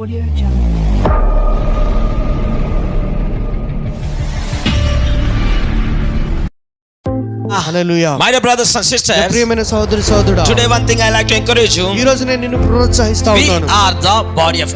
Audio Jungle. మైన brothers and sisters ప్రియమైన సోదరి సోదరుడు today thing I like to encourage you నేను నిన్ను ఆర్ ద బాడీ ఆఫ్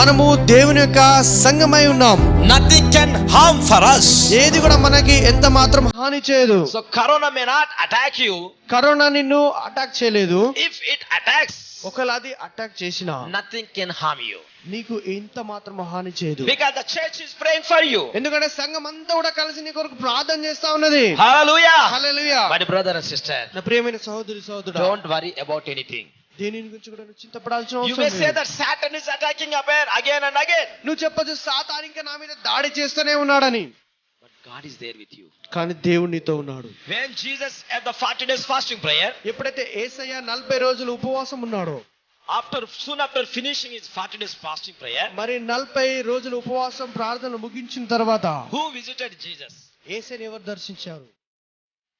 మనము దేవుని యొక్క సంఘమై ఉన్నాం. Nothing can harm for us. ఏది కూడా మనకి ఎంత మాత్రం హాని చేయదు. So corona may not attack you corona నిన్ను అటాక్ చేయలేదు. ఇఫ్ ఇట్ అటాక్స్ ఒకలాది అటాక్ చేసినా నథింగ్ కెన్ హార్మ్ యు నీకు ఇంత మాత్రం హాని చేయదు. Because the church is praying for you ఎందుకంటే సంఘం అంతా కూడా కలిసి నీ కొరకు ప్రార్థన చేస్తా ఉన్నది. Hallelujah hallelujah my brother and sister నా ప్రియమైన సోదరి సోదరుడు డోంట్ వరీ అబౌట్ ఎనీథింగ్ దేని గురించి కూడా చింతపడాల్సిన అవసరం you may say that Satan is attacking అబేర్ again and again నువ్వు చెప్పొచ్చు సాతాన్ ఇంకా నా మీద దాడి చేస్తూనే ఉన్నాడని. God is there with you. కానీ దేవుడు నీతో ఉన్నాడు. When Jesus at the 40 days fasting prayer, ఎప్పుడైతే యేసయ్య 40 రోజులు ఉపవాసం ఉన్నాడో after soon after finishing his 40 days fasting prayer, మరి నలభై రోజులు ఉపవాసం ప్రార్థన ముగించిన తర్వాత who visited Jesus? ఏసైని ఎవరు దర్శించారు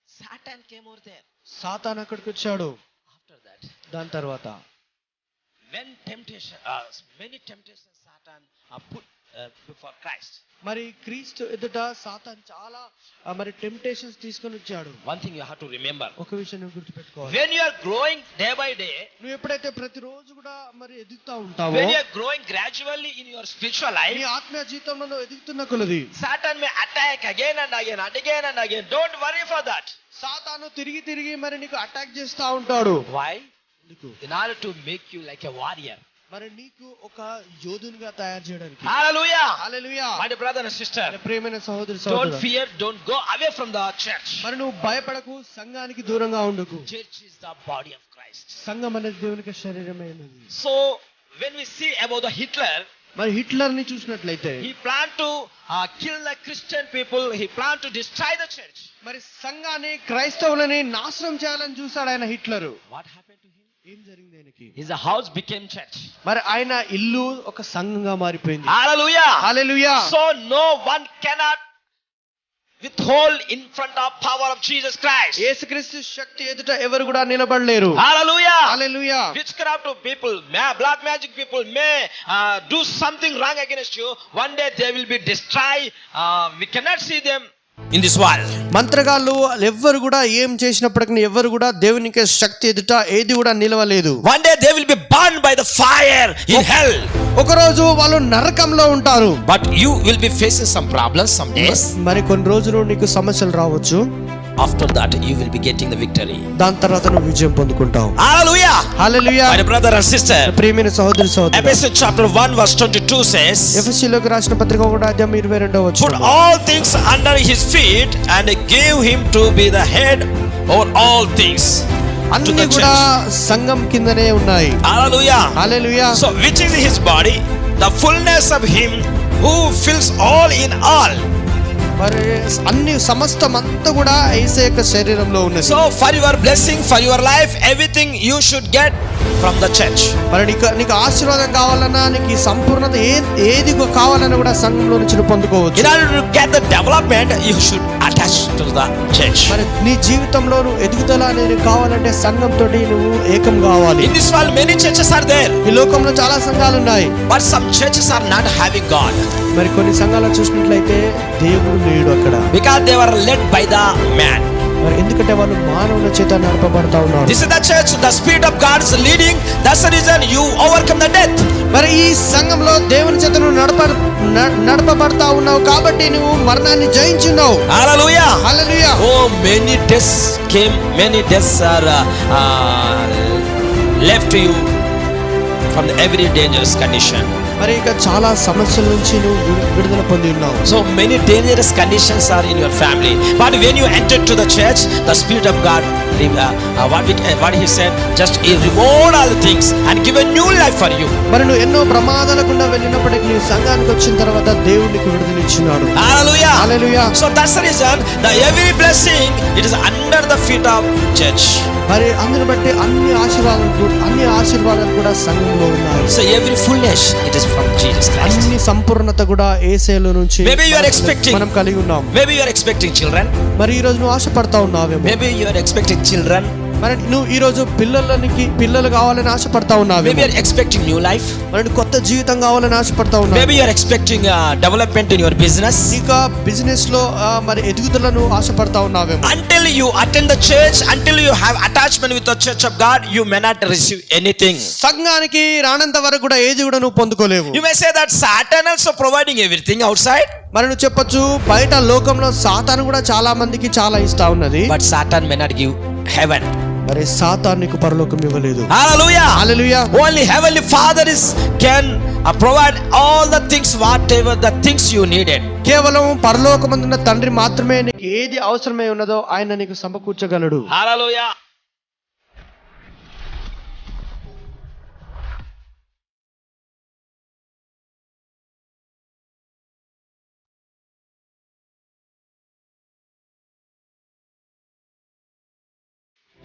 Satan came over there. Satan అక్కడికి వచ్చాడు After that, దాని తర్వాత when temptation, uh, many temptations Satan uh, before Christ మరి క్రీస్తు ఎదుట సాతాన్ చాలా మరి టెంప్టేషన్స్ తీసుకొని వచ్చాడు. One thing you have to remember ఒక విషయం గుర్తుపెట్టుకోవాలి. When you are growing day by day నువ్వు ఎప్పుడైతే ప్రతి రోజు కూడా మరి ఎదుగుతా ఉంటావు when you are growing gradually in your spiritual life నీ ఆత్మీయ జీవితంలో ఎదుగుతున్న కొలది Satan may attack again and again and again and again don't worry for that సాతాను తిరిగి తిరిగి మరి నీకు అటాక్ చేస్తా ఉంటాడు. Why in order to make you like a warrior మరి నీకు ఒక యోధునిగా తయారు చేయడానికి. Hallelujah hallelujah my brother sister ప్రేమైన సహోదరి సోదరు don't away from the church మరి నువ్వు భయపడకు సంఘానికి దూరంగా ఉండకు. చర్చ్ సంఘం అనేది దేవునికి శరీరమైనది. So when we see about the Hitler మరి హిట్లర్ని చూసినట్లయితే ఈ plan to kill the Christian people he plan to destroy the church మరి సంఘాన్ని క్రైస్తవులని నాశనం చేయాలని చూసాడు ఆయన Hitler. What happen to him ఏం జరిగింది? His house became church. మరి ఆయన ఇల్లు ఒక సంఘంగా మారిపోయింది Hallelujah. Hallelujah So no one cannot withhold in front of power of Jesus Christ. యేసుక్రీస్తు శక్తి ఎదుట ఎవరు కూడా నిలబడలేరు Hallelujah. హల్లెలూయా Witchcraft people, ma- black magic people may uh, do something wrong against you. One day they will be destroyed. Uh, we cannot see in this world మంత్రగాళ్ళు ఎవ్వరు కూడా ఏం చేసినప్పటికీ ఎవ్వరు కూడా దేవునికి శక్తి ఎదుట ఏది కూడా నిలవలేదు. One day they will be burn by the fire in hell ఒక రోజు వాళ్ళు నరకంలో ఉంటారు. But you will be facing some problems some మరి కొన్ని రోజులు నీకు సమస్యలు రావచ్చు. After that, you will be getting the victory. దాని తర్వాత నువ్వు విజయం పొందుకుంటావు Hallelujah. Hallelujah My brother and sister, ప్రియమైన సహోదరి సహోదరు Ephesians chapter 1 verse 22 says, ఎఫ్ఎస్సీలోకి రాసిన పత్రిక ఒకటి అధ్యాయం ఇరవై రెండవ Put వచ్చిన all things under his feet and gave him to be the head over all things. To అన్ని the కూడా church. సంఘం కిందనే ఉన్నాయి Hallelujah. Hallelujah So, which is his body? The fullness of him who fills all in all. మరి అన్ని సమస్తం అంతా కూడా ఏసే యొక్క శరీరంలో ఉన్నది So, for your blessing, for your life, everything you should get from the church. మరి నీకు నీకు ఆశీర్వాదం కావాలన్నా నీకు ఈ సంపూర్ణత ఏ ఏది కావాలన్నా కూడా సంఘంలో నుంచి పొందుకోవచ్చు In get the development you should attach church మరి నీ జీవితంలో ఎదుగుదల నేను కావాలంటే సంఘం తోటి నువ్వు ఏకం కావాలి. In this world many are there ఈ లోకంలో చాలా సంఘాలు ఉన్నాయి. But some churches are not having God మరి కొన్ని సంఘాలు చూసినట్లయితే దేవుడు లేడు అక్కడ. Because they're led by the man వాళ్ళు మానవుల చేత నడపబడతా ఉన్నారు. This is the church the speed of God's leading that's the reason you overcome the death మరి ఈ సంఘంలో దేవుని చేత నడప నడపబడతా ఉన్నావు కాబట్టి నువ్వు మరణాన్ని జయించున్నావు. Hallelujah hallelujah oh many days came many days are left you from every dangerous condition మరి ఇక చాలా సమస్యల నుంచి నువ్వు విడుదల పొంది ఉన్నావు. So many dangerous conditions are in your family but when you enter to the church the spirit of God just ఈ remove all things and give new life for you మరి ఎన్నో ప్రమాదాలకుండా వెళ్ళినప్పటికీ నీ సంఘానికి వచ్చిన తర్వాత దేవునికి విడుదల ఇచ్చినాడు. Hallelujah hallelujah so that's the reason the every feet of church మరి అందుని బట్టి అన్ని ఆశీర్వాదాలు అన్ని ఆశీర్వాదాలు కూడా సంఘంలో ఉన్నాయి. So every fullness it is from Jesus Christ అన్ని సంపూర్ణత కూడా ఏసేల నుంచి మేబీ యు ఆర్ ఎక్స్పెక్టింగ్ మనం కలిగి ఉన్నాం maybe you are expecting children మరి ఈ రోజు ను ఆశపడతా ఉన్నావేమో? Maybe you are expecting children మరి నువ్వు ఈ రోజు పిల్లలకి పిల్లలు కావాలని ఆశపడతా ఉన్నావు maybe are expecting new life మరి కొత్త జీవితం కావాలని ఆశపడతా ఉన్నావు maybe are expecting development in your business ఇంకా బిజినెస్లో మరి ఎదుగుదలను ఆశపడతా ఉన్నావు until you attend the church until you have attachment with the church of God you may not receive anything సంఘానికి రానంత వరకు కూడా ఏది కూడా నువ్వు పొందుకోలేవు. You may say that Satan also providing everything outside మరి నువ్వు చెప్పొచ్చు బయట లోకంలో సాతాను కూడా చాలా మందికి చాలా ఇష్టం ఉన్నది. But Satan never give heaven మరి సాతానికి పరలోకం ఇవ్వలేదు. Hallelujah hallelujah only heavenly father is can provide all the things whatever things you needed కేవలం పరలోకమందున్న తండ్రి మాత్రమే నీకు ఏది అవసరమై ఉన్నదో ఆయన నీకు సమకూర్చగలడు. హల్లెలూయా